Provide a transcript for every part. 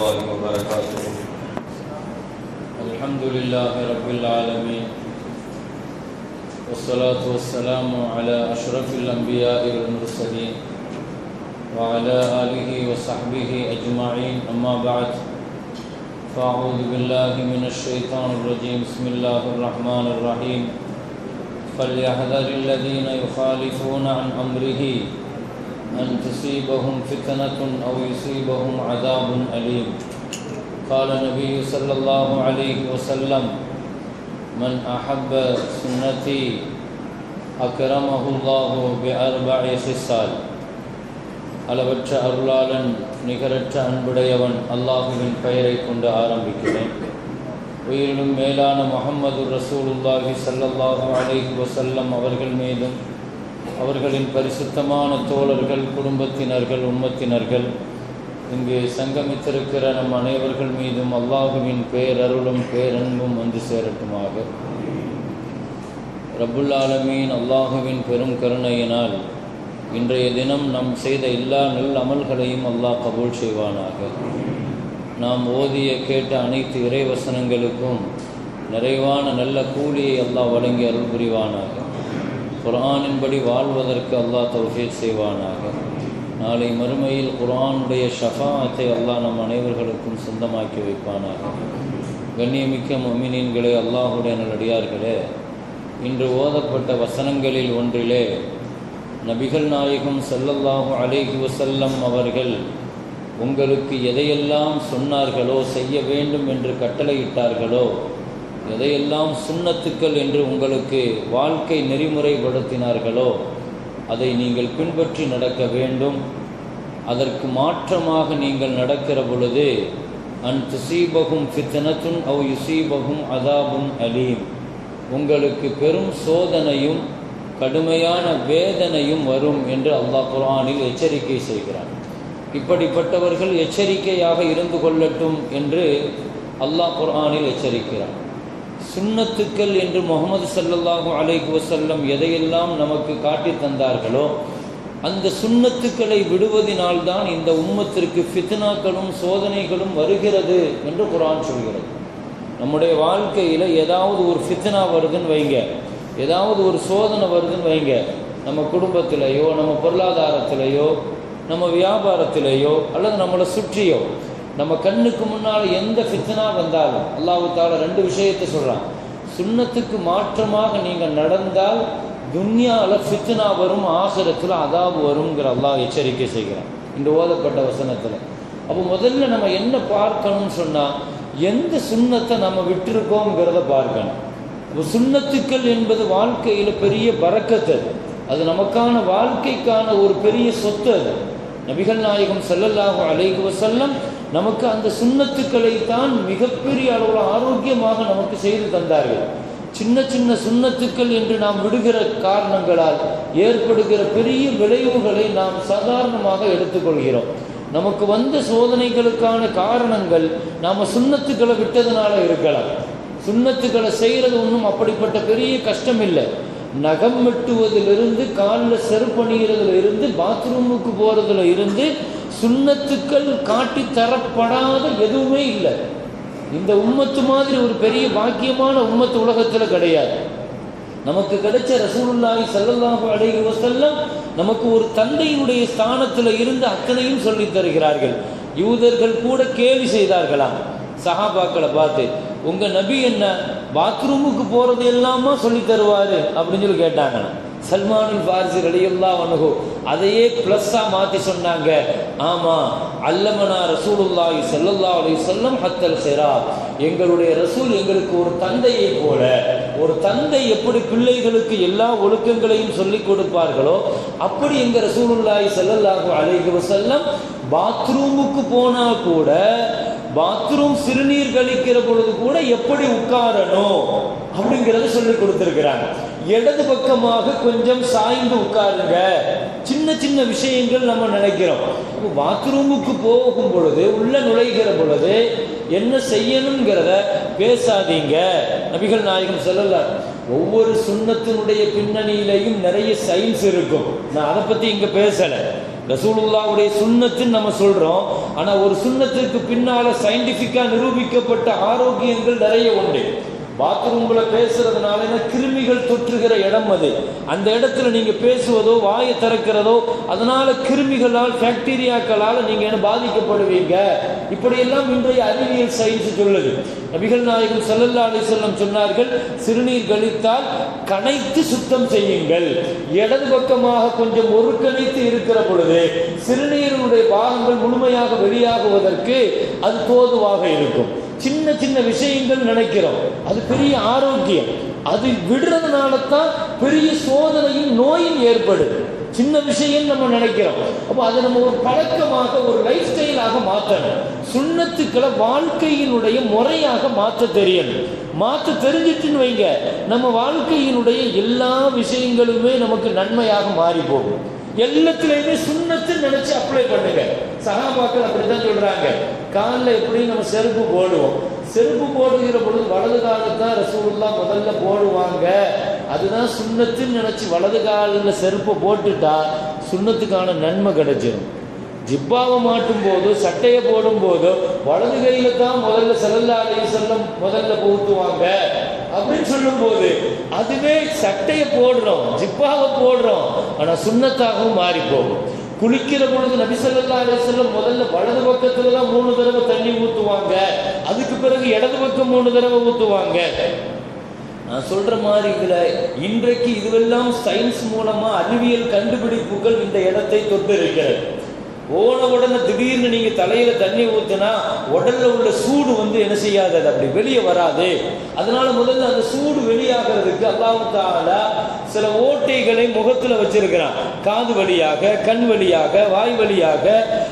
الله وبركاته. الحمد لله رب العالمين. والصلاة والسلام على أشرف الأنبياء والمرسلين وعلى آله وصحبه أجمعين. أما بعد، فأعوذ بالله من الشيطان الرجيم. بسم الله الرحمن الرحيم. فليحذر الذين يخالفون عن أمره أن تصيبهم فتنة أو يصيبهم عذاب أليم قال النبي صلى الله عليه وسلم من أحب سنتي أكرمه الله بأربع خصال அளவற்ற அருளாளன் நிகரற்ற அன்புடையவன் அல்லாஹுவின் பெயரை கொண்டு ஆரம்பிக்கிறேன் உயிரிலும் மேலான முகம்மது ரசூலுல்லாஹி ஸல்லல்லாஹு அலைஹி வஸல்லம் அவர்கள் மீதும் அவர்களின் பரிசுத்தமான தோழர்கள் குடும்பத்தினர்கள் உம்மத்தினர்கள் இங்கு சங்கமித்திருக்கிற நம் அனைவர்கள் மீதும் அல்லாஹுவின் பேரருளும் பேரன்பும் வந்து சேரட்டுமாக. ரபுல் ஆலமீன் அல்லாஹுவின் பெரும் கருணையினால் இன்றைய தினம் நாம் செய்த எல்லா நல் அமல்களையும் அல்லாஹ் கபூல் செய்வானாக. நாம் ஓதிய கேட்ட அனைத்து இறைவசனங்களுக்கும் நிறைவான நல்ல கூலியை அல்லாஹ் வழங்கி அருள் புரிவானாக. குரானின்படி வாழ்வதற்கு அல்லாஹ் தௌஃபீக் செய்வானாக. நாளை மறுமையில் குரானுடைய ஷஃபாத்தை அல்லாஹ் நம் அனைவர்களுக்கும் சொந்தமாக்கி வைப்பானாக. கண்ணியமிக்க மொமினின்களே அல்லாஹுடைய நல்லடியார்களே இன்று ஓதப்பட்ட வசனங்களில் ஒன்றிலே நபிகள் நாயகம் செல்லல்லாஹு அலேஹி வசல்லம் அவர்கள் உங்களுக்கு எதையெல்லாம் சொன்னார்களோ செய்ய வேண்டும் என்று கட்டளையிட்டார்களோ எதையெல்லாம் சுண்ணத்துக்கள் என்று உங்களுக்கு வாழ்க்கை நெறிமுறைப்படுத்தினார்களோ அதை நீங்கள் பின்பற்றி நடக்க வேண்டும். அதற்கு மாற்றமாக நீங்கள் நடக்கிற பொழுது அன் துசீபகும் ஃபித்னத்துன் அவ் யுசீபகும் அதாபும் அலீம். உங்களுக்கு பெரும் சோதனையும் கடுமையான வேதனையும் வரும் என்று அல்லாஹ் குர்ஆனில் எச்சரிக்கை செய்கிறான். இப்படிப்பட்டவர்கள் எச்சரிக்கையாக இருந்து கொள்ளட்டும் என்று அல்லாஹ் குர்ஆனில் எச்சரிக்கிறான். சுண்ணத்துக்கள் என்று முகமது சல்லல்லாஹு அலைஹி வசல்லம் எதையெல்லாம் நமக்கு காட்டி தந்தார்களோ அந்த சுண்ணத்துக்களை விடுவதினால்தான் இந்த உம்மத்திற்கு ஃபித்னாக்களும் சோதனைகளும் வருகிறது என்று குரான் சொல்கிறது. நம்முடைய வாழ்க்கையில் ஏதாவது ஒரு ஃபித்னா வருதுன்னு வைங்க. ஏதாவது ஒரு சோதனை வருதுன்னு வைங்க. நம்ம குடும்பத்திலேயோ நம்ம பொருளாதாரத்திலேயோ நம்ம வியாபாரத்திலேயோ அல்லது நம்மளை சுற்றியோ நம்ம கண்ணுக்கு முன்னால் எந்த ஃபித்னா வந்தாலும் அல்லாஹு தால ரெண்டு விஷயத்தை சொல்கிறான் சுண்ணத்துக்கு மாற்றமாக நீங்கள் நடந்தால் துன்யாவில் ஃபித்னா வரும் ஆசிரத்தில் அதாபு வருங்கிற அல்லாஹ் எச்சரிக்கை செய்கிறான். இந்த ஓதப்பட்ட வசனத்தில். அப்போ முதல்ல நம்ம என்ன பார்க்கணும்னு சொன்னால் எந்த சுண்ணத்தை நம்ம விட்டுருக்கோங்கிறத பார்க்கணும். இப்போ சுண்ணத்துக்கள் என்பது வாழ்க்கையில் பெரிய பறக்கத்து அது. அது நமக்கான வாழ்க்கைக்கான ஒரு பெரிய சொத்து அது. நபிகள் நாயகம் செல்லல்லாகும் அலைகுவ செல்லம் நமக்கு அந்த சுண்ணத்துக்களை தான் மிகப்பெரிய அளவில் ஆரோக்கியமாக நமக்கு செய்து தந்தார்கள். சின்ன சின்ன சுண்ணத்துக்கள் என்று நாம் விடுகிற காரணங்களால் ஏற்படுகிற பெரிய விளைவுகளை நாம் சாதாரணமாக எடுத்துக்கொள்கிறோம். நமக்கு வந்த சோதனைகளுக்கான காரணங்கள் நாம் சுண்ணத்துக்களை விட்டதுனால இருக்கலாம். சுண்ணத்துக்களை செய்கிறது ஒன்றும் அப்படிப்பட்ட பெரிய கஷ்டம் இல்லை நகம் வெட்டுவதிலிருந்து காலில் செருப்பணிகிறதுல இருந்து பாத்ரூமுக்கு போகிறதுல இருந்து சுண்ணத்துக்கள் காட்டி தரப்படாத எதுவுமே இல்லை. இந்த உம்மத்து மாதிரி ஒரு பெரிய பாக்கியமான உம்மத்து உலகத்தில் கிடையாது. நமக்கு கிடைச்ச ரசூலுல்லாஹி சல்லல்லாஹு அலைஹி வஸல்லம் நமக்கு ஒரு தந்தையினுடைய ஸ்தானத்தில் இருந்து அத்தனையும் சொல்லி தருகிறார்கள். யூதர்கள் கூட கேலி செய்தார்களாம். சஹாபாக்களை பார்த்து உங்க நபி என்ன பாத்ரூமுக்கு போறது எல்லாமா சொல்லி தருவாரு? அப்படின்னு சொல்லி கேட்டாங்க சல்மானின் பாரிசு ரெடியெல்லாம் அனுகு அதையே ப்ளஸ்ஸாக மாற்றி சொன்னாங்க. ஆமாம் அல்லமனா ரசூலுல்லாஹி ஸல்லல்லாஹு அலி வஸல்லம் ஹத்தல் சிரா எங்களுடைய ரசூல் எங்களுக்கு ஒரு தந்தையை போல ஒரு தந்தை எப்படி பிள்ளைகளுக்கு எல்லா ஒழுக்கங்களையும் சொல்லிக் கொடுப்பார்களோ அப்படி எங்கள் ரசூலுல்லாஹி ஸல்லல்லாஹு அலைஹி வசல்லம் பாத்ரூமுக்கு போனால் கூட பாத்ரூம் சிறுநீர் கழிக்கிற பொழுது கூட எப்படி உட்காரணும் அப்படிங்கிறத சொல்லி கொடுத்துருக்கிறாங்க. இடது பக்கமாக கொஞ்சம் சாய்ந்து உட்காருங்க. சின்ன சின்ன விஷயங்கள் நம்ம நினைக்கிறோம். பாத்ரூமுக்கு போகும் பொழுது உள்ள நுழைகிற பொழுது என்ன செய்யணுங்கிறத பேசாதீங்க. நபிகள் நாயகம் சொல்லல ஒவ்வொரு சுண்ணத்தினுடைய பின்னணியிலையும் நிறைய சயின்ஸ் இருக்கும். நான் அதை பத்தி இங்க பேசலை. ரசூலுல்லாவுடைய சுண்ணத்துன்னு நம்ம சொல்றோம். ஆனா ஒரு சுண்ணத்திற்கு பின்னால சயின்டிபிக்கா நிரூபிக்கப்பட்ட ஆரோக்கியங்கள் நிறைய உண்டு. பாத்ரூம்ல பேசுறதுனால என்ன கிருமிகள் தொற்றுகிற இடம் அது. அந்த இடத்துல நீங்க பேசுவதோ வாயை திறக்கிறதோ அதனால கிருமிகளால் பாக்டீரியாக்களால் நீங்க என்ன பாதிக்கப்படுவீங்க? இப்படியெல்லாம் இன்றைய அறிவியல் சயின்ஸ் சொல்லுது. நபிகள் நாயகம் ஸல்லல்லாஹு அலி சொன்னார்கள் சிறுநீர் கழித்தால் கனைத்து சுத்தம் செய்யுங்கள். இடது பக்கமாக கொஞ்சம் ஒருக்கணைத்து இருக்கிற பொழுது சிறுநீரினுடைய பாகங்கள் முழுமையாக வெளியாகுவதற்கு அது தோதுவாக இருக்கும். சின்ன சின்ன விஷயங்கள் நினைக்கிறோம். அது பெரிய ஆரோக்கியம். அது விடுறதுனால தான் பெரிய சோதனையும் நோயும் ஏற்படுது. சின்ன விஷயம் நம்ம நினைக்கிறோம். அப்போ அதை நம்ம ஒரு பழக்கமாக ஒரு லைஃப் ஸ்டைலாக மாற்றணும். சுண்ணத்துக்களை வாழ்க்கையினுடைய முறையாக மாற்ற தெரியணும். மாற்ற தெரிஞ்சிட்டுன்னு வைங்க. நம்ம வாழ்க்கையினுடைய எல்லா விஷயங்களுமே நமக்கு நன்மையாக மாறி போகும். எல்லாத்துலேயுமே சுண்ணத்து நினைச்சு அப்ளை பண்ணுங்க. சகாபாக்கள் அப்படித்தான் சொல்றாங்க. காலில் எப்படி நம்ம செருப்பு போடுவோம். செருப்பு போடுகிற பொழுது வலது காலத்தான் ரசூல்லாம் முதல்ல போடுவாங்க. அதுதான் சுண்ணத்துன்னு நினைச்சு வலது காலில் செருப்பை போட்டுட்டா சுண்ணத்துக்கான நன்மை கிடைச்சிடும் ஜிப்பாவை மாட்டும் போதோ சட்டையை போடும் போதோ வலது கையில தான் முதல்ல செல்லல்லாலே செல்லம் முதல்ல போட்டுவாங்க. அப்படின்னு சொல்லும் போது அதுவே சட்டையை போடுறோம் ஜிப்பாவை போடுறோம். ஆனால் சுண்ணத்தாகவும் மாறி போகும் குளிக்கிற பொழுது நபிசல்லா ஸல்லல்லாஹு முதல்ல வலது பக்கத்துல தான் மூணு தடவை தண்ணி ஊத்துவாங்க. அதுக்கு பிறகு இடது பக்கம் மூணு தடவை ஊத்துவாங்க. நான் சொல்ற மாதிரி இதுல இன்றைக்கு இதுவெல்லாம் சயின்ஸ் மூலமா அறிவியல் கண்டுபிடிப்புகள் இந்த இடத்தை தொட்டு இருக்கிறது. போன உடனே திடீர்னு நீங்க தலையில தண்ணி ஊத்துனா உடல்ல உள்ள சூடு வந்து என்ன செய்யாது? அது அப்படி வெளியே வராது. அதனால முதல்ல அந்த சூடு வெளியாகிறதுக்கு அல்லாஹ் தாலா சில ஓட்டைகளை முகத்துல வச்சிருக்கிறான். காது வழியாக கண் வழியாக வாய் வழியாக.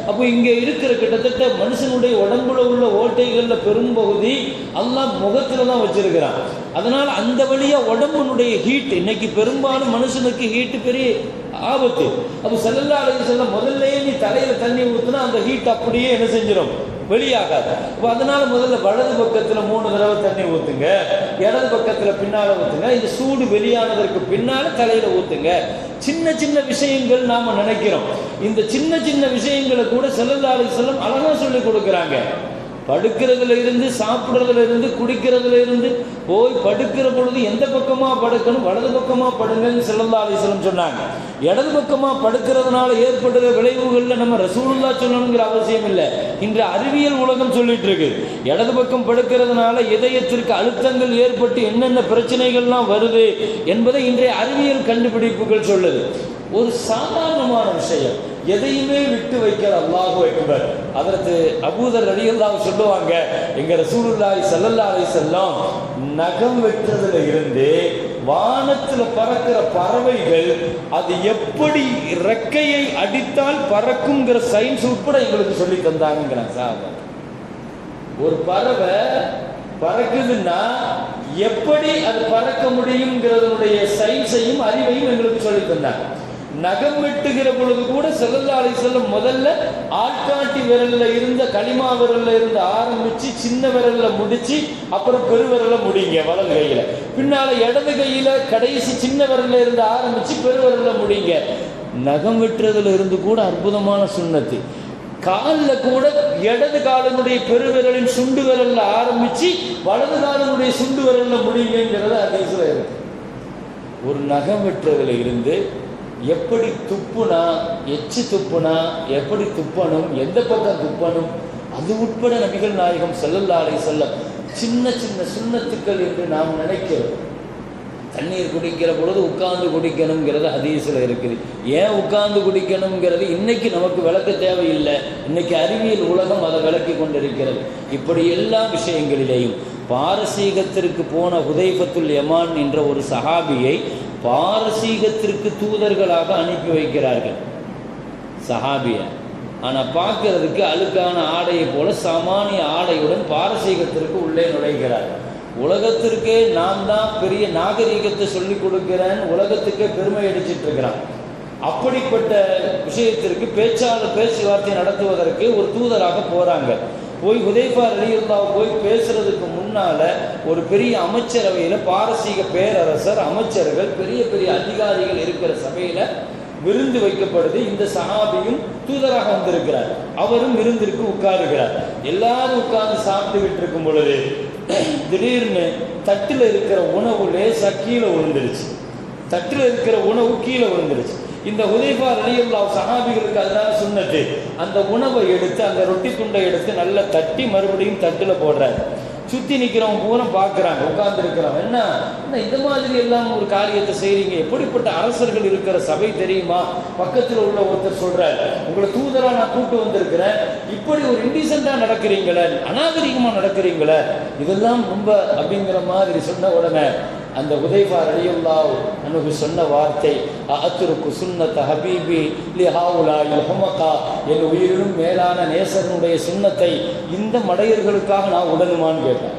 அப்போ இங்க இருக்கிற கிட்டத்தட்ட மனுஷனுடைய உடம்புல உள்ள ஓட்டைகள்ல பெரும்பகுதி அல்லாஹ் முகத்துல தான் வச்சிருக்கிறான். அதனால அந்த வழியா உடம்புனுடைய ஹீட் இன்னைக்கு பெரும்பாலும் மனுஷனுக்கு ஹீட்டு பெரிய ஆபத்து. அப்போ செல்லல்லா அலைஹி செல்ல முதல்லயே நீ தலையில தண்ணி ஊத்துனா அந்த ஹீட் அப்படியே என்ன செஞ்சிடும் வெளியாகாது. அப்போ அதனால முதல்ல வலது பக்கத்தில் மூணு தடவை தண்ணி ஊற்றுங்க இடது பக்கத்தில் பின்னால் ஊற்றுங்க இந்த சூடு வெளியானதற்கு பின்னால் தலையில் ஊற்றுங்க சின்ன சின்ன விஷயங்கள் நாம் நினைக்கிறோம். இந்த சின்ன சின்ன விஷயங்களை கூட செல்லல்லாலை செல்லும் அழகாக சொல்லி கொடுக்குறாங்க. படுக்கிறதுல இருந்து சாப்பிட்றதுல இருந்து குடிக்கிறதுல இருந்து போய் படுக்கிற பொழுது எந்த பக்கமாக படுக்கணும்? வலது பக்கமாக படுங்கன்னு செல்லல்லா அலிஸ்லம் சொன்னாங்க. இடது பக்கமாக படுக்கிறதுனால ஏற்படுகிற விளைவுகளில் நம்ம ரசூலுல்லா சொல்லணுங்கிற அவசியம் இல்லை. இன்று அறிவியல் உலகம் சொல்லிட்டு இருக்கு இடது பக்கம் படுக்கிறதுனால இதயத்திற்கு அழுத்தங்கள் ஏற்பட்டு என்னென்ன பிரச்சனைகள்லாம் வருது என்பதை இன்றைய அறிவியல் கண்டுபிடிப்புகள் சொல்லுது. ஒரு சாதாரணமான விஷயம். எதையுமே விட்டு வைக்கிற அல்லாஹு அக்பர். அதற்கு அபூதர் ரலியல்லாஹு சொல்லுவாங்க எங்க ரசூலுல்லாய் ஸல்லல்லாஹு அலைஹி நகம் வெட்டுறதுல இருந்து வானத்துல பறக்கிற பறவைகள் அது எப்படி ரெக்கையை அடித்தால் பறக்குங்கிற சயின்ஸ் உட்பட எங்களுக்கு சொல்லி தந்தாங்கிறாங்க சார் ஒரு பறவை பறக்குதுன்னா எப்படி அது பறக்க முடியுங்கிறதனுடைய சயின்ஸையும் அறிவையும் எங்களுக்கு சொல்லி தந்தாங்க. நகம் வெட்டுகிற பொழுது கூட செல்லல்லாலை செல்லும் முதல்ல ஆட்காட்டி விரல்ல இருந்த களிமா விரல்ல இருந்து ஆரம்பிச்சு சின்ன விரல்ல முடிச்சு அப்புறம் பெருவிரல முடிங்க வலது கையில. பின்னால இடது கையில கடைசி சின்ன விரல்ல இருந்து ஆரம்பிச்சு பெருவிரல்ல முடிங்க. நகம் வெட்டுறதுல இருந்து கூட அற்புதமான சுண்ணத்து. காலில் கூட இடது காலனுடைய பெருவிரலின் சுண்டு விரல்ல ஆரம்பிச்சு வலது காலனுடைய சுண்டு விரல்ல முடியுங்கிறத அதிசயம் இருக்கு. ஒரு நகம் வெட்டுறதுல இருந்து எப்படி துப்புனா எச்சு துப்புனா எப்படி துப்பணும் எந்த பக்கம் துப்பணும் அது உட்பட நபிகள் நாயகம் செல்லல்லாலை செல்லம் சின்ன சின்ன சுண்ணத்துக்கள் என்று நாம் நினைக்கிறோம். தண்ணீர் குடிக்கிற பொழுது உட்கார்ந்து குடிக்கணுங்கிறது ஹதீஸில் இருக்குது. ஏன் உட்கார்ந்து குடிக்கணுங்கிறது இன்னைக்கு நமக்கு விளக்க தேவையில்லை. இன்னைக்கு அறிவியல் உலகம் அதை விளக்கி கொண்டிருக்கிறது. இப்படி எல்லா விஷயங்களிலேயும் பாரசீகத்திற்கு போன ஹுதைபத்துல் யமான் என்ற ஒரு சஹாபியை பாரசீகத்திற்கு தூதர்களாக அனுப்பி வைக்கிறார்கள். சஹாபிய ஆனால் பார்க்கறதுக்கு அழுக்கான ஆடையை போல சாமானிய ஆடையுடன் பாரசீகத்திற்கு உள்ளே நுழைகிறார். உலகத்திற்கே நான் தான் பெரிய நாகரீகத்தை சொல்லி கொடுக்கிறேன் உலகத்துக்கே பெருமை அடிச்சிட்டு இருக்கிறான். அப்படிப்பட்ட விஷயத்திற்கு பேச்சாளர் பேச்சுவார்த்தை நடத்துவதற்கு ஒரு தூதராக போறாங்க. போய் ஹுதைஃபா அலியுல்லா போய் பேசுறதுக்கு முன்னால ஒரு பெரிய அமைச்சரவையில் பாரசீக பேரரசர் அமைச்சர்கள் பெரிய பெரிய அதிகாரிகள் இருக்கிற சபையில விருந்து வைக்கப்படுது. இந்த சஹாபியும் தூதராக வந்திருக்கிறார். அவரும் விருந்திற்கு உட்காருகிறார். எல்லாரும் உட்கார்ந்து சாப்பிட்டுக்கிட்டு இருக்கும் பொழுது திடீர்னு தட்டில் இருக்கிற உணவு லேசா கீழே விழுந்துருச்சு. தட்டில் இருக்கிற உணவு கீழே விழுந்துருச்சு. இந்த உதயபா ரலியுல்லா சஹாபிகளுக்கு அதுதான் சுண்ணத்து அந்த உணவை எடுத்து அந்த ரொட்டி துண்டை எடுத்து நல்லா தட்டி மறுபடியும் தட்டில் போடுறாரு. சுத்தி நிக்கிறவங்க பூரா பார்க்குறாங்க உட்கார்ந்துருக்கிறவங்க. என்ன? என்ன இந்த மாதிரி எல்லாம் ஒரு காரியத்தை செய்கிறீங்க எப்படிப்பட்ட அரசர்கள் இருக்கிற சபை தெரியுமா? பக்கத்தில் உள்ள ஒருத்தர் சொல்றாரு உங்களை தூதரா நான் கூப்பிட்டு வந்திருக்கிறேன். இப்படி ஒரு இன்டிசென்டா நடக்கிறீங்களே அநாகரிகமா நடக்கிறீங்களே இதெல்லாம் ரொம்ப அப்படிங்கிற மாதிரி சொன்ன உடனே அந்த உதைபா ரலியுல்லா அனுகு சொன்ன வார்த்தை அத்துருக்கு சுன்னத்த ஹபீபி லிஹாவுலா யுஹமகா என் உயிரிலும் மேலான நேசரனுடைய சுண்ணத்தை இந்த மடையர்களுக்காக நான் உடனுமான்னு கேட்டேன்.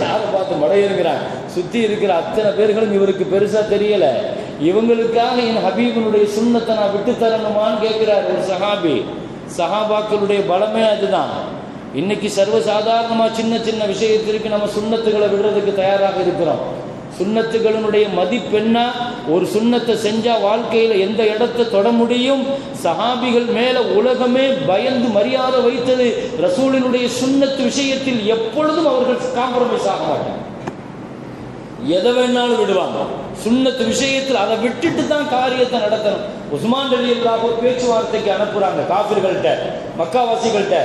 யாரை பார்த்து மடையருங்கிறான் சுத்தி இருக்கிற அத்தனை பேர்களும் இவருக்கு பெருசாக தெரியல. இவங்களுக்காக என் ஹபீபனுடைய சுண்ணத்தை நான் விட்டு தரணுமான்னு கேட்கிறார் ஒரு சஹாபி. சஹாபாக்களுடைய பலமே அதுதான். இன்னைக்கு சர்வசாதாரணமாக சின்ன சின்ன விஷயத்திற்கு நம்ம சுண்ணத்துகளை விடுறதுக்கு தயாராக இருக்கிறோம். சுண்ணத்துகளினுடைய மதிப்பெண்ணா ஒரு சுண்ணத்தை செஞ்சா வாழ்க்கையில எந்த இடத்தை தொட முடியும்? சஹாபிகள் மேல உலகமே பயந்து மரியாதை வைத்தது. ரசூலினுடைய சுண்ணத்து விஷயத்தில் எப்பொழுதும் அவர்கள் காம்ப்ரமைஸ் ஆக மாட்டாங்க. எதை வேணாலும் விடுவாங்க. சுண்ணத்து விஷயத்தில் அதை விட்டுட்டு தான் காரியத்தை நடத்தணும். உஸ்மான் அலி அல்லாஹ் பேச்சுவார்த்தைக்கு அனுப்புறாங்க காபிர்கள்ட்ட. மக்காவாசிகள்கிட்ட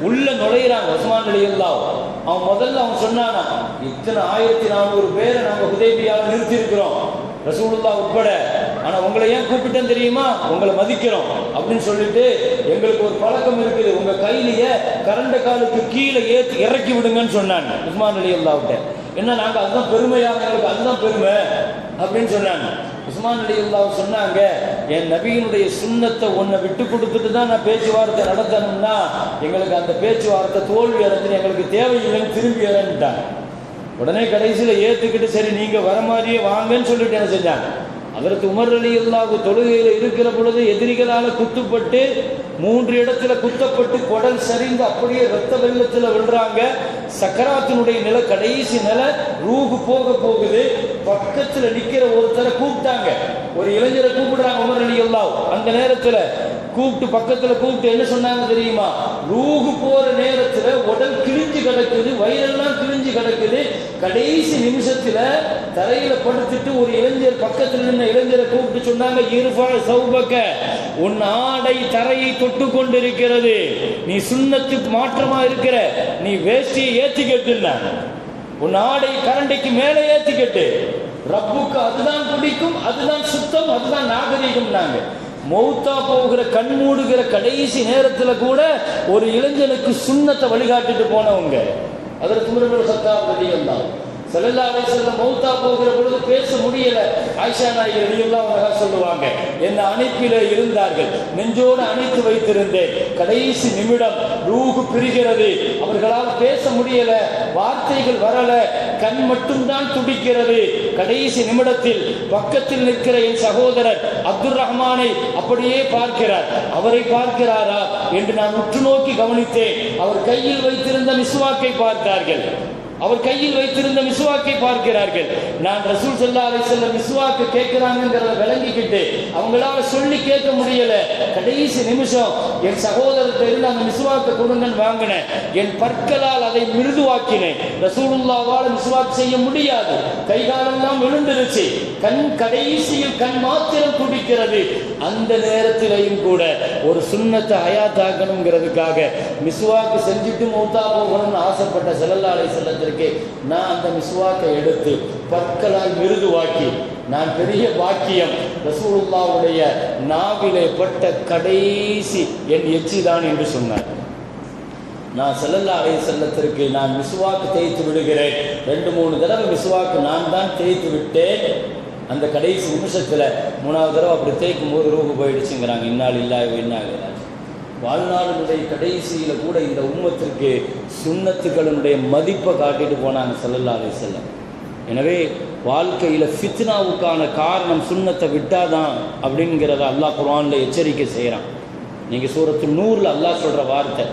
உள்ள நுழையிறாங்க. உஸ்மான் அலி அல்லாஹ். அவன் முதல்ல அவன் சொன்னானா இத்தனை ஆயிரத்தி நானூறு பேரை நாங்கள் உதவியால் நிறுத்திருக்கிறோம் ரசூலுல்லா உட்பட. ஆனா உங்களை ஏன் கூப்பிட்டேன் தெரியுமா? உங்களை மதிக்கிறோம். அப்படின்னு சொல்லிட்டு எங்களுக்கு ஒரு பழக்கம் இருக்குது. உங்க கையிலேயே கரண்ட காலுக்கு கீழே ஏற்றி இறக்கி விடுங்கன்னு சொன்னாங்க உஸ்மான் அலி அல்லாவிட்ட என்ன நாங்க அதுதான் பெருமையாக எங்களுக்கு அதுதான் பெருமை. அப்படின்னு சொன்னாங்க. உஸ்மான் அலி அல்லாஹ் சொன்னாங்க என் நபியினுடைய சுண்ணத்தை ஒன்றை விட்டு கொடுத்துட்டு தான் நான் பேச்சுவார்த்தை நடத்தணும்னா எங்களுக்கு அந்த பேச்சுவார்த்தை தோல்வி அடைஞ்சு எங்களுக்கு தேவையில்லைன்னு திரும்பி இறந்துட்டாங்க. உடனே கடைசியில் ஏற்றுக்கிட்டு சரி நீங்கள் வர மாதிரியே வாங்கன்னு சொல்லிட்டு என்ன செஞ்சாங்க? அதற்கு உமர் அலி அல்லாஹ் தொழுகையில் இருக்கிற பொழுது எதிரிகளால் குத்துப்பட்டு மூன்று இடத்துல குத்தப்பட்டு குடல் சரிந்து அப்படியே ரத்த வெள்ளத்தில் விழுறாங்க. சக்கராத்தினுடைய நிலை கடைசி நிலை ரூகு போக போகுது. பக்கத்தில் நிற்கிற ஒருத்தரை கூப்பிட்டாங்க. ஒரு இளைஞரை கூப்பிடுறாங்க உமர் அலி அல்லாஹ் அந்த நேரத்தில் கூப்பிட்டு பக்கத்தில் கூப்பிட்டு என்ன சொன்னாங்க தெரியுமா? ரூகு போற நேரத்துல உடல் கிழிஞ்சு கிடக்குது வயிறெல்லாம் கிழிஞ்சு கிடக்குது. கடைசி நிமிஷத்துல தரையில படுத்துட்டு ஒரு இளைஞர் பக்கத்துல நின்ன இளைஞரை கூப்பிட்டு சொன்னாங்க இருபா சௌபக்க உன் ஆடை தரையை தொட்டு கொண்டிருக்கிறது. நீ சுண்ணத்துக்கு மாற்றமா இருக்கிற நீ வேஷ்டியை ஏத்திக்கிட்டுன்னா. உன் ஆடை கரண்டைக்கு மேலே ஏத்திக்கிட்டு. ரப்புக்கு அதுதான் பிடிக்கும் அதுதான் சுத்தம் அதுதான் நாகரீகம்னாங்க. மௌத்தா போகிற கண் மூடுகிற கடைசி நேரத்தில் கூட ஒரு இளைஞனுக்கு சுண்ணத்தை வழிகாட்டிட்டு போனவங்க. அதற்கு முருகர் சத்தா பதியம் தான் செல்லல்லா அலைசல்லம் மௌத்தா போகிற பொழுது பேச முடியல. ஆயிஷா நாயகி வெளியெல்லாம் அழகா சொல்லுவாங்க என்ன அணைப்பில இருந்தார்கள். நெஞ்சோடு அணைத்து வைத்திருந்தேன். கடைசி நிமிடம் ரூகு பிரிகிறது. அவர்களால் பேச முடியல. வார்த்தைகள் வரல. கண் மட்டும்தான் துடிக்கிறது. கடைசி நிமிடத்தில் பக்கத்தில் நிற்கிற என் சகோதரர் அப்துல் ரஹ்மானை அப்படியே பார்க்கிறார். அவரை பார்க்கிறாரா? என்று நான் உற்று நோக்கி கவனித்தேன். அவர் கையில் வைத்திருந்த மிஸ்வாக்கை பார்த்தார்கள். அவர் கையில் வைத்திருந்த மிஸ்வாக்கை பார்க்கிறார்கள். நான் ரசூல் சல்லா அலை செல்ல மிஸ்வாக்கு கேட்கிறாங்கிறத விளங்கிக்கிட்டு அவங்களால சொல்லி கேட்க முடியல. கடைசி நிமிஷம் என் சகோதரத்தை இருந்து அந்த மிஸ்வாக்கை கொடுங்கன்னு வாங்கினேன். என் பற்களால் அதை மிருதுவாக்கினேன். ரசூலுல்லாவால் மிஸ்வாக் செய்ய முடியாது. கைகாலெல்லாம் விழுந்துருச்சு. கண் கடைசியில் கண் மாத்திரம் துடிக்கிறது அந்த நேரத்திலையும் கூட ஒரு சுண்ணத்தை அயாத்தாக்கணுங்கிறதுக்காக மிசுவாக்கு செஞ்சுட்டு மௌத்தா போகணும்னு ஆசைப்பட்ட செல்லல்லாலை செல்லத்திற்கு நான் அந்த மிஸ்வாக்கை எடுத்து பற்களால் மிருதுவாக்கி நான் பெரிய பாக்கியம் ரசூலுல்லாவுடைய நாவிலே பட்ட கடைசி என் எச்சிதான் என்று சொன்னார். நான் செல்லல்லா அலை செல்லத்திற்கு நான் மிசுவாக்கு தேய்த்து விடுகிறேன். ரெண்டு மூணு தடவை மிசுவாக்கு நான் தான் தேய்த்து விட்டேன். அந்த கடைசி நிமிஷத்தில் மூணாவது தடவை அப்படி தேய்க்கும் போது ரூபு போயிடுச்சுங்கிறாங்க. இன்னால் இல்லாத இன்னாகிறார் வாழ்நாளினுடைய கடைசியில் கூட இந்த உம்மத்திற்கு சுண்ணத்துக்களினுடைய மதிப்பை காட்டிட்டு போனாங்க செல்லல்லா அலை செல்லம் எனவே வாழ்க்கையில் ஃபித்னாவுக்கான காரணம் சுண்ணத்தை விட்டாதான் அப்படிங்கிறத அல்லாஹ் குரானில் எச்சரிக்கை செய்கிறான் நீங்கள் சூரத்து நூறில் அல்லாஹ் சொல்கிற வார்த்தை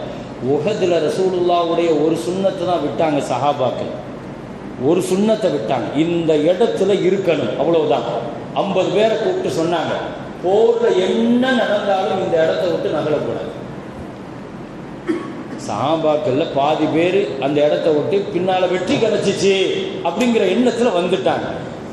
உகதில் ரசூலுல்லாவுடைய ஒரு சுண்ணத்தை தான் விட்டாங்க சஹாபாக்கள். ஒரு சுண்ணத்தை விட்டாங்க. இந்த இடத்துல இருக்கணும். அவ்வளவுதான். ஐம்பது பேரை கூப்பிட்டு சொன்னாங்க. போர்ல என்ன நடந்தாலும் இந்த இடத்த விட்டு நகலக்கூடாது சஹாபாக்கள்ல பாதி பேர் அந்த இடத்த விட்டு பின்னால் வெற்றி கிடச்சிச்சு அப்படிங்கிற எண்ணத்தில் வந்துட்டாங்க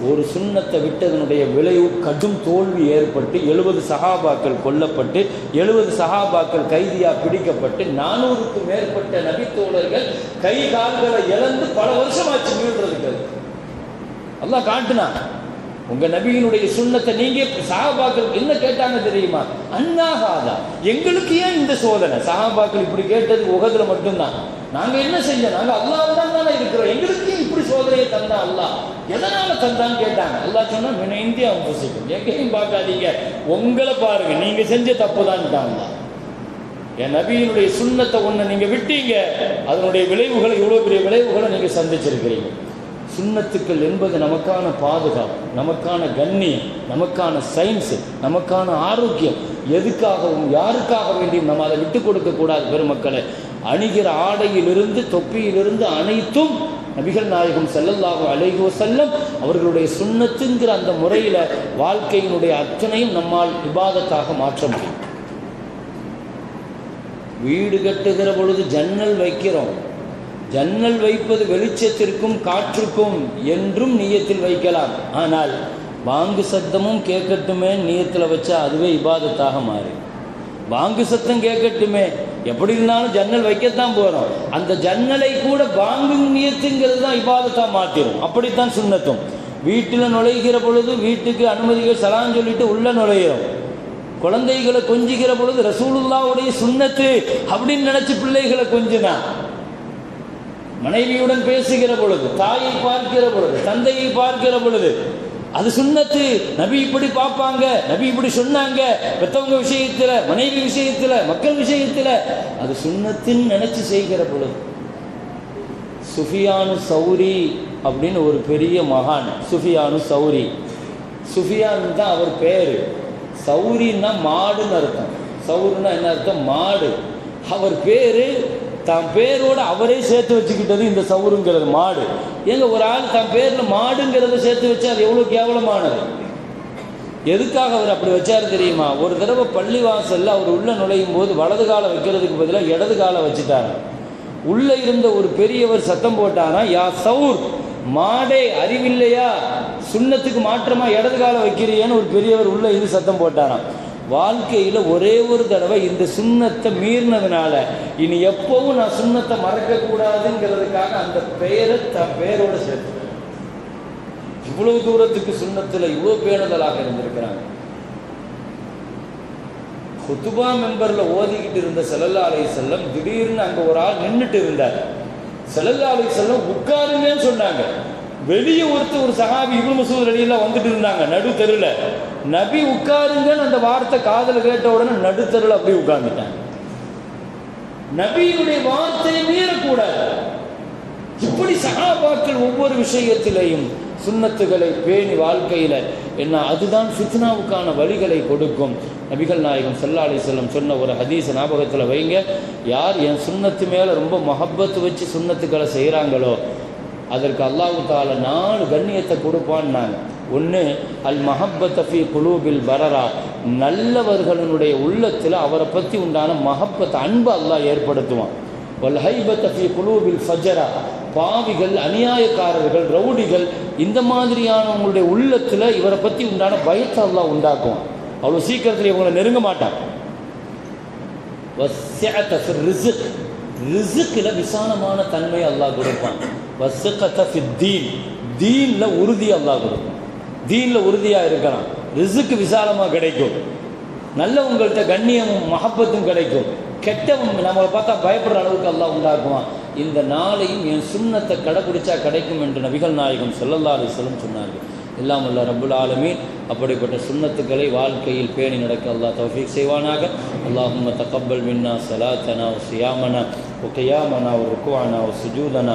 ஒரு சுண்ணத்தை விட்டதனுடைய விளைவு கடும் தோல்வி ஏற்பட்டு எழுபது சகாபாக்கள் கொல்லப்பட்டு எழுபது சகாபாக்கள் கைதியாக பிடிக்கப்பட்டு நானூறுக்கும் மேற்பட்ட நபித்தோழர்கள் கை கால்களை இழந்து பல வருஷமாச்சு மீள்றதுக்கு அது. அல்லாஹ் காட்டுனான் உங்க நபியினுடைய சுண்ணத்தை நீங்க சஹாபாக்கள் என்ன கேட்டாங்க தெரியுமா? அண்ணாகாதா எங்களுக்கு ஏன் இந்த சோதனை? சஹாபாக்கள் இப்படி கேட்டது உகதுல மட்டும்தான். நாங்க என்ன செஞ்சோம் நாங்க அல்லாஹ் தானே இருக்கிறோம். எங்களுக்கு இப்படி சோதனையை தந்தா அல்லாஹ்? எதனால தந்தான்னு கேட்டாங்க. அல்லாஹ் சொன்னா மின அவங்க புசிக்கும் எங்கேயும் பார்க்காதீங்க. உங்களை பாருங்க. நீங்க செஞ்ச தப்பு தான் என் நபியினுடைய சுண்ணத்தை ஒன்று நீங்க விட்டீங்க. அதனுடைய விளைவுகளை இவ்வளோ பெரிய விளைவுகளை நீங்க சந்திச்சிருக்கிறீங்க. சுண்ணத்துக்கள் என்பது நமக்கான பாதுகாப்பு நமக்கான கண்ணியம் நமக்கான சயின்ஸு நமக்கான ஆரோக்கியம். எதுக்காகவும் யாருக்காக வேண்டியும் நம்ம அதை விட்டு கொடுக்கக்கூடாது பெருமக்களை. அணிகிற ஆடையிலிருந்து தொப்பியிலிருந்து அனைத்தும் நபிகள் நாயகம் ஸல்லல்லாஹு அழைகோ செல்லம் அவர்களுடைய சுண்ணத்துங்கிற அந்த முறையில வாழ்க்கையினுடைய அத்தனையும் நம்மால் விவாதத்தாக மாற்ற முடியும். வீடு கட்டுகிற பொழுது ஜன்னல் வைக்கிறோம். ஜன்னல் வைப்பது வெளிச்சத்திற்கும் காற்றுக்கும் என்றும் நீயத்தில் வைக்கலாம். ஆனால் வாங்கு சத்தமும் கேட்கட்டுமே நீயத்தில் வச்சா அதுவே இபாதத்தாக மாறி பாங்கு சத்தம் கேட்கட்டுமே. எப்படி இருந்தாலும் ஜன்னல் வைக்கத்தான் போகிறோம் அந்த ஜன்னலை கூட பாங்கு நீயத்துங்கிறது தான் இபாதத்தாக மாற்றிடும் அப்படித்தான் சுண்ணத்தும். வீட்டில் நுழைகிற பொழுது வீட்டுக்கு அனுமதிகள் சலான்னு சொல்லிட்டு உள்ளே நுழையிறோம். குழந்தைகளை கொஞ்சிக்கிற பொழுது ரசூலுல்லாவுடைய சுண்ணத்து அப்படின்னு நினச்சி பிள்ளைகளை கொஞ்சினா மனைவியுடன் பேசுகிற பொழுது தாயை பார்க்கிற பொழுது தந்தையை பார்க்கிற பொழுது அது சுண்ணத்து. நபி இப்படி பார்ப்பாங்க நபி இப்படி சொன்னாங்க. பெத்தவங்க விஷயத்துல மனைவி விஷயத்துல மக்கள் விஷயத்துல அது சுண்ணத்தின் நினைச்சு செய்கிற பொழுது. சுஃபியானு சௌரி அப்படின்னு ஒரு பெரிய மகான் சுஃபியானு சௌரி. சுஃபியான் தான் அவர் பேர். சௌரின்னா மாடுன்னு அர்த்தம். சௌருன்னா என்ன அர்த்தம்? மாடு. அவர் பேரு தன் பேரோடு அவரே சேர்த்து வச்சுக்கிட்டது இந்த சவுருங்கிறது மாடு. ஏங்க ஒரு ஆள் தன் பேரில் மாடுங்கிறத சேர்த்து வச்சா அது எவ்வளோ கேவலமானது? எதுக்காக அவர் அப்படி வச்சாரு தெரியுமா? ஒரு தடவை பள்ளி வாசலில் அவர் உள்ள நுழையும் போது வலது காலை வைக்கிறதுக்கு பதிலாக இடது காலை வச்சுட்டாங்க உள்ள இருந்த ஒரு பெரியவர் சத்தம் போட்டானா யா சவுர் மாடே அறிவில்லையா? சுண்ணத்துக்கு மாற்றமா இடது காலை வைக்கிறியேன்னு ஒரு பெரியவர் உள்ள இது சத்தம் போட்டாராம். வாழ்க்கையில் ஒரே ஒரு தடவை இந்த சுண்ணத்தை மீறினதுனால இனி எப்பவும் நான் சுண்ணத்தை மறக்கக்கூடாதுங்கிறதுக்காக அந்த பெயரை தன் பெயரோடு சேர்த்து. இவ்வளவு தூரத்துக்கு சுண்ணத்தில் இவ்வளோ பேணுதலாக இருந்திருக்கிறாங்க. குத்துபா மெம்பர்ல ஓதிக்கிட்டு இருந்த செல்லல்லா அலை செல்லம் திடீர்னு அங்கே ஒரு ஆள் நின்றுட்டு இருந்தார். செல்லல்லா அலை செல்லம் உட்காருங்கன்னு சொன்னாங்க. வெளியே ஒருத்தர் ஒரு சகாபி இபுல் மசூத் அலியெல்லாம் வந்துட்டு இருந்தாங்க நடு தெருல. நபி உட்காருங்கன்னு அந்த வார்த்தை காதுல கேட்ட உடனே நடு தெருல அப்படியே உட்கார்ந்துட்டாங்க. நபியுடைய வார்த்தையை மீறக்கூடாது. இப்படி சகாபாக்கள் ஒவ்வொரு விஷயத்திலையும் சுண்ணத்துகளை பேணி வாழ்க்கையில என்ன அதுதான் ஃபித்னாவுக்கான வழிகளை கொடுக்கும். நபிகள் நாயகம் ஸல்லல்லாஹு செல்லம் சொன்ன ஒரு ஹதீஸ் ஞாபகத்தில் வைங்க. யார் என் சுண்ணத்து மேலே ரொம்ப மஹப்பத்து வச்சு சுண்ணத்துக்களை செய்கிறாங்களோ அதற்கு அல்லாஹு தால நாலு கண்ணியத்தை கொடுப்பான்னாங்க. ஒன்று அல் மஹப்பத் அஃபி குலூபில் பரரா. நல்லவர்களுடைய உள்ளத்தில் அவரை பற்றி உண்டான மஹப்பத் அன்பு அல்லாஹ் ஏற்படுத்துவான். வல் ஹைபத் ஃபி குலூபில் ஃபஜரா. பாவிகள் அநியாயக்காரர்கள் ரவுடிகள் இந்த மாதிரியானவங்களுடைய உள்ளத்தில் இவரை பற்றி உண்டான பயத்தை அல்லாஹ் உண்டாக்குவான். அவ்வளோ சீக்கிரத்தில் இவங்களை நெருங்க மாட்டான். ரிசுக் ரிசுக்கில் விசாலமான தன்மை அல்லாஹ் கொடுப்பான். வசுக்கத்தை தீன் தீனில் உறுதி அல்லா கொடுக்கும். தீனில் உறுதியாக இருக்கலாம். ரிசுக்கு விசாலமாக கிடைக்கும். நல்லவங்கள்ட்ட கண்ணியமும் மகப்பத்தும் கிடைக்கும். கெட்டவன் நம்மளை பார்த்தா பயப்படுற அளவுக்கு எல்லாம் உண்டாக்குவான். இந்த நாளையும் என் சுண்ணத்தை கடைபிடிச்சா கிடைக்கும் என்று நபிகள் நாயகம் செல்லல்லா அலிஸ்லம் சொன்னார்கள். எல்லாம் உள்ள ரபுல் ஆலமீன். அப்படிப்பட்ட சுண்ணத்துக்களை வாழ்க்கையில் பேணி நடக்க அல்லாஹ் தௌஃபீக் செய்வானாக. அல்லாஹும் தகப்பல் மின்னா சலாத்தனா சியாமனா. ஒக்கையாமனா ஒரு ருக்குவானா ஒரு சுஜூதனா.